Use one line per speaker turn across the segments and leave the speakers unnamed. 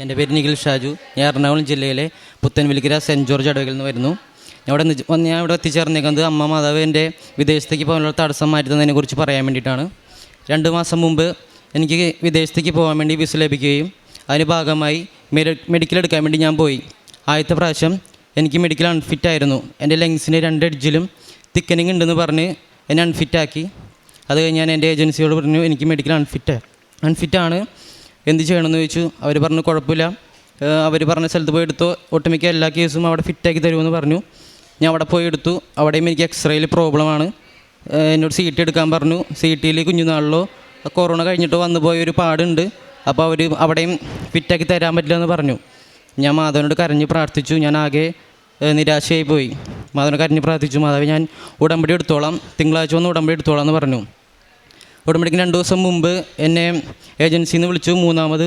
എന്റെ പേര് നിഖിൽ ഷാജു. ഞാൻ എറണാകുളം ജില്ലയിലെ പുത്തൻവിലിക്കര സെന്റ് ജോർജ് അടവിൽ നിന്ന് വരുന്നു. വന്ന് ഞാൻ ഇവിടെ എത്തിച്ചേർന്നേക്കുന്നത് അമ്മ മാതാവ് എന്റെ വിദേശത്തേക്ക് പോകാനുള്ള തടസ്സം മാറ്റുന്നതിനെ കുറിച്ച് പറയാൻ വേണ്ടിയിട്ടാണ്. രണ്ട് മാസം മുമ്പ് എനിക്ക് വിദേശത്തേക്ക് പോകാൻ വേണ്ടി വിസ ലഭിക്കുകയും അതിന് ഭാഗമായി മെഡിക്കൽ എടുക്കാൻ വേണ്ടി ഞാൻ പോയി. ആദ്യത്തെ പ്രാവശ്യം എനിക്ക് മെഡിക്കൽ അൺഫിറ്റ് ആയിരുന്നു. എന്റെ ലങ്സിന്റെ രണ്ട് എഡ്ജിലും തിക്കനിങ് ഉണ്ടെന്ന് പറഞ്ഞ് എന്നെ അൺഫിറ്റാക്കി അത് കഴിഞ്ഞ് ഞാൻ എന്റെ ഏജൻസിയോട് പറഞ്ഞു എനിക്ക് മെഡിക്കൽ അൺഫിറ്റ് അൺഫിറ്റാണ് എന്ത് ചെയ്യണമെന്ന് ചോദിച്ചു. അവർ പറഞ്ഞു കുഴപ്പമില്ല. അവർ പറഞ്ഞ സ്ഥലത്ത് പോയി എടുത്തു. ഒട്ടുമിക്ക എല്ലാ കേസും അവിടെ ഫിറ്റാക്കി തരുമെന്ന് പറഞ്ഞു. ഞാൻ അവിടെ പോയി എടുത്തു. അവിടെയും എനിക്ക് എക്സ്റേയിൽ പ്രോബ്ലമാണ് എന്നോട് സി ടി എടുക്കാൻ പറഞ്ഞു. സി ടിയിൽ കുഞ്ഞുനാളിലോ കൊറോണ കഴിഞ്ഞിട്ട് വന്നു പോയ ഒരു പാടുണ്ട്. അപ്പോൾ അവർ അവിടെയും ഫിറ്റാക്കി തരാൻ പറ്റില്ല എന്ന് പറഞ്ഞു. ഞാൻ മാധവനോട് കരഞ്ഞ് പ്രാർത്ഥിച്ചു. ഞാൻ ആകെ നിരാശയായി പോയി. മാധവനോട് കരഞ്ഞ് പ്രാർത്ഥിച്ചു. മാധവ് ഞാൻ ഉടമ്പടി എടുത്തോളാം. തിങ്കളാഴ്ച വന്ന് ഉടമ്പടി എടുത്തോളാം എന്ന് പറഞ്ഞു. ഉടമ്പടിക്ക് രണ്ട് ദിവസം മുമ്പ് എന്നെ ഏജൻസിയിൽ നിന്ന് വിളിച്ചു. മൂന്നാമത്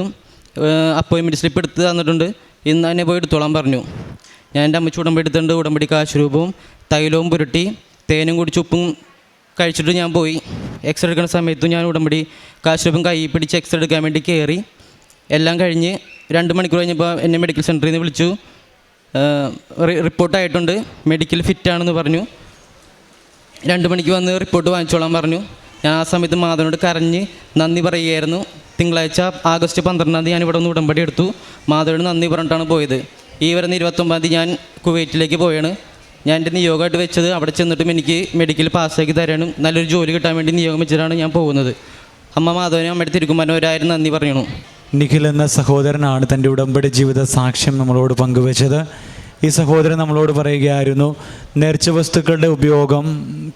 അപ്പോയിൻമെന്റ് സ്ലിപ്പ് എടുത്ത് തന്നിട്ടുണ്ട്. ഇന്ന് എന്നെ പോയി എടുത്തോളാൻ പറഞ്ഞു. ഞാൻ എന്റെ അമ്മച്ചി ഉടമ്പടി എടുത്തിട്ടുണ്ട്. ഉടമ്പടി കാശുരൂപവും തൈലവും പുരട്ടി തേനും കുടിച്ച് ഉപ്പും കഴിച്ചിട്ട് ഞാൻ പോയി. എക്സ്റേ എടുക്കുന്ന സമയത്തും ഞാൻ ഉടമ്പടി കാശുരൂപം കൈ പിടിച്ച് എക്സ്റേ എടുക്കാൻ വേണ്ടി കയറി. എല്ലാം കഴിഞ്ഞ് രണ്ട് മണിക്കൂർ കഴിഞ്ഞപ്പോൾ എന്നെ മെഡിക്കൽ സെന്ററിൽ നിന്ന് വിളിച്ചു. റിപ്പോർട്ടായിട്ടുണ്ട് മെഡിക്കൽ ഫിറ്റാണെന്ന് പറഞ്ഞു. രണ്ട് മണിക്ക് വന്ന് റിപ്പോർട്ട് വാങ്ങിച്ചോളാൻ പറഞ്ഞു. ഞാൻ ആ സമയത്ത് മാധവനോട് കരഞ്ഞ് നന്ദി പറയുകയായിരുന്നു. തിങ്കളാഴ്ച ആഗസ്റ്റ് പന്ത്രണ്ടാം തീയതി ഞാൻ ഇവിടെ നിന്ന് ഉടമ്പടി എടുത്തു. മാധവനോട് നന്ദി പറഞ്ഞിട്ടാണ് പോയത്. ഈ വരുന്ന ഇരുപത്തൊമ്പതാം തീയതി ഞാൻ കുവൈറ്റിലേക്ക് പോയാണ്. ഞാൻ എന്റെ നിയോഗമായിട്ട് വെച്ചത് അവിടെ ചെന്നിട്ടും എനിക്ക് മെഡിക്കൽ പാസ്സാക്കി തരാനും നല്ലൊരു ജോലി കിട്ടാൻ വേണ്ടി നിയോഗം വെച്ചിട്ടാണ് ഞാൻ പോകുന്നത്. അമ്മ മാധവനെ അമ്മയുടെ തിരുക്കുമാരൻ ഒരായിരം നന്ദി പറയണു.
നിഖിൽ എന്ന സഹോദരനാണ് തന്റെ ഉടമ്പടി ജീവിത സാക്ഷ്യം നമ്മളോട് പങ്കുവച്ചത്. ഈ സഹോദരൻ നമ്മളോട് പറയുകയായിരുന്നു നേർച്ച വസ്തുക്കളുടെ ഉപയോഗം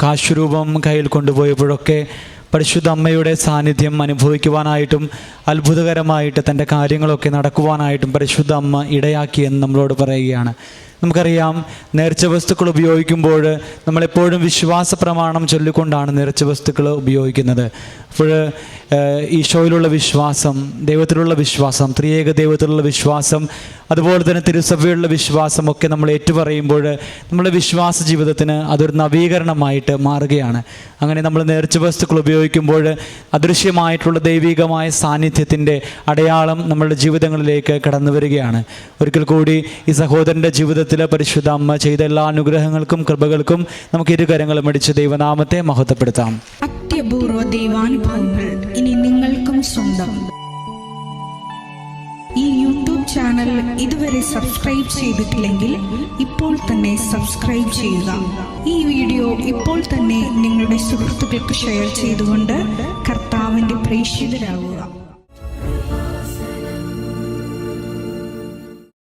കാശുരൂപം കയ്യിൽ കൊണ്ടുപോയപ്പോഴൊക്കെ പരിശുദ്ധ അമ്മയുടെ സാന്നിധ്യം അനുഭവിക്കുവാനായിട്ടും അത്ഭുതകരമായിട്ട് തന്റെ കാര്യങ്ങളൊക്കെ നടക്കുവാനായിട്ടും പരിശുദ്ധ അമ്മ ഇടയാക്കിയെന്ന് നമ്മളോട് പറയുകയാണ്. നമുക്കറിയാം നേർച്ച വസ്തുക്കൾ ഉപയോഗിക്കുമ്പോൾ നമ്മളെപ്പോഴും വിശ്വാസ പ്രമാണം ചൊല്ലിക്കൊണ്ടാണ് നേർച്ച വസ്തുക്കൾ ഉപയോഗിക്കുന്നത്. അപ്പോൾ ഈശോയിലുള്ള വിശ്വാസം ദൈവത്തിലുള്ള വിശ്വാസം ത്രിയേക ദൈവത്തിലുള്ള വിശ്വാസം അതുപോലെ തന്നെ തിരുസഭയുള്ള വിശ്വാസം ഒക്കെ നമ്മൾ ഏറ്റുപറയുമ്പോൾ നമ്മുടെ വിശ്വാസ ജീവിതത്തിന് അതൊരു നവീകരണമായിട്ട് മാറുകയാണ്. അങ്ങനെ നമ്മൾ നേർച്ച വസ്തുക്കൾ ഉപയോഗിക്കുമ്പോൾ അദൃശ്യമായിട്ടുള്ള ദൈവികമായ സാന്നിധ്യത്തിന്റെ അടയാളം നമ്മളുടെ ജീവിതങ്ങളിലേക്ക് കടന്നു വരികയാണ് ഒരിക്കൽ കൂടി ഈ സഹോദരന്റെ ജീവിതത്തിൽ പരിശുദ്ധ അമ്മ ചെയ്ത എല്ലാ അനുഗ്രഹങ്ങൾക്കും കൃപകൾക്കും നമുക്ക് ഇരുകരങ്ങളും അടിച്ച് ദൈവനാമത്തെ മഹത്വപ്പെടുത്താം.
അത്യപൂർവ ദൈവാനുഭവങ്ങൾ ഇനി നിങ്ങൾക്കും സ്വന്തം. ഈ യൂട്യൂബ് ചാനൽ ഇതുവരെ സബ്സ്ക്രൈബ് ചെയ്തിട്ടില്ലെങ്കിൽ ഇപ്പോൾ തന്നെ സബ്സ്ക്രൈബ് ചെയ്യുക. ഈ വീഡിയോ ഇപ്പോൾ തന്നെ നിങ്ങളുടെ സുഹൃത്തുക്കൾക്ക് ഷെയർ ചെയ്തുകൊണ്ട് കർത്താവിന്റെ പ്രേക്ഷിതരാകുക